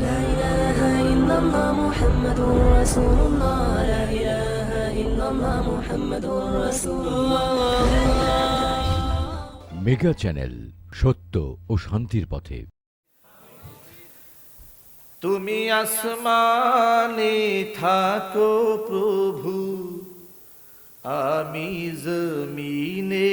لا إله إلا الله محمد رسول الله لا إله إلا الله محمد رسول الله mega channel সত্য ও শান্তির পথে তুমি আসমানে থাকো প্রভু আমি জমিনে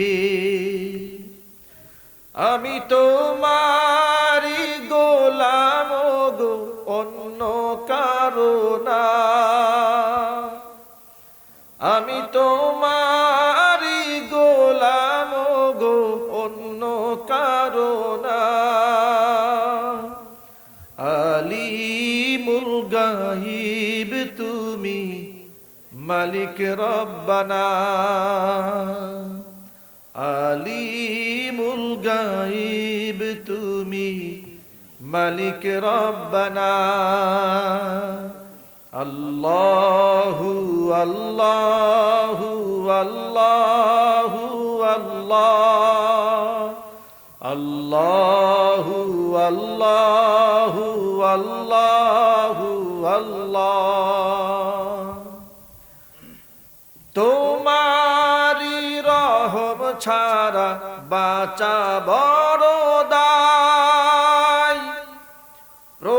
আমি তোমারি গোলাম গো, অন্য কারণা আমি তোমারি গোলাম গো, অন্য কারণা আলী মুলগাহিব তুমি মালিক রব্বানা। মালিক রব্বানা। আল্লাহু আল্লাহু আল্লাহু আল্লাহ। আল্লাহু আল্লাহু আল্লাহু আল্লাহ। তোমারি রহম ছাড়া বাঁচা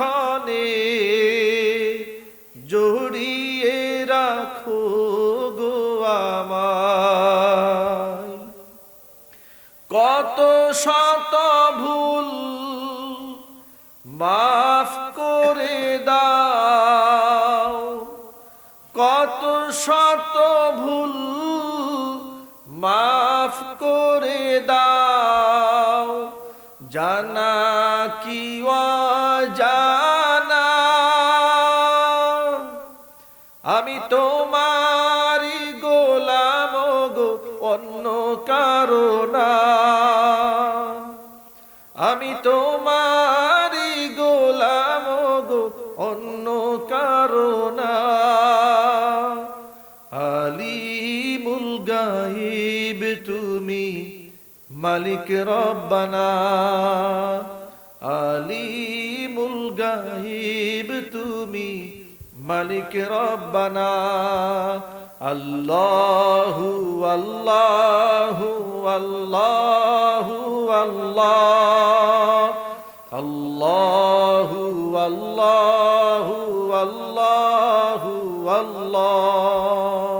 প্রতিক্ষণে জড়িয়ে রাখো গো আমায়। কত শত ভুল মাফ করে দাও, কত শত ভুল মাফ করে জানা কি জানা আমি তোমারি গোলাম গো, অন্য কারণা আমি তোমারি গোলাম গো, অন্য কারণা আলিমুল গাইব তুমি মালিক রব্বানা, আলিমুল গাইব তুমি মালিক রব্বানা। আল্লাহু আল্লাহু আল্লাহু আল্লাহ। আল্লাহু আল্লাহু আল্লাহু আল্লাহ।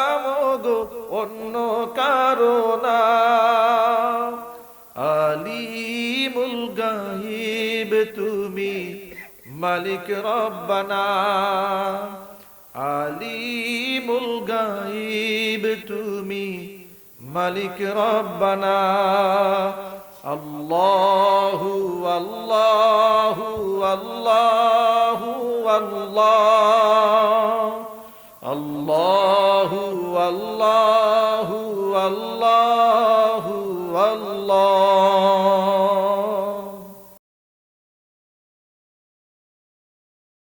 অন্য কারণা আলিমুল গাহিব তুমি মালিক রব্বানা। আলিমুল গাইব তুমি মালিক রব্বানা। আল্লাহু আল্লাহু আল্লাহ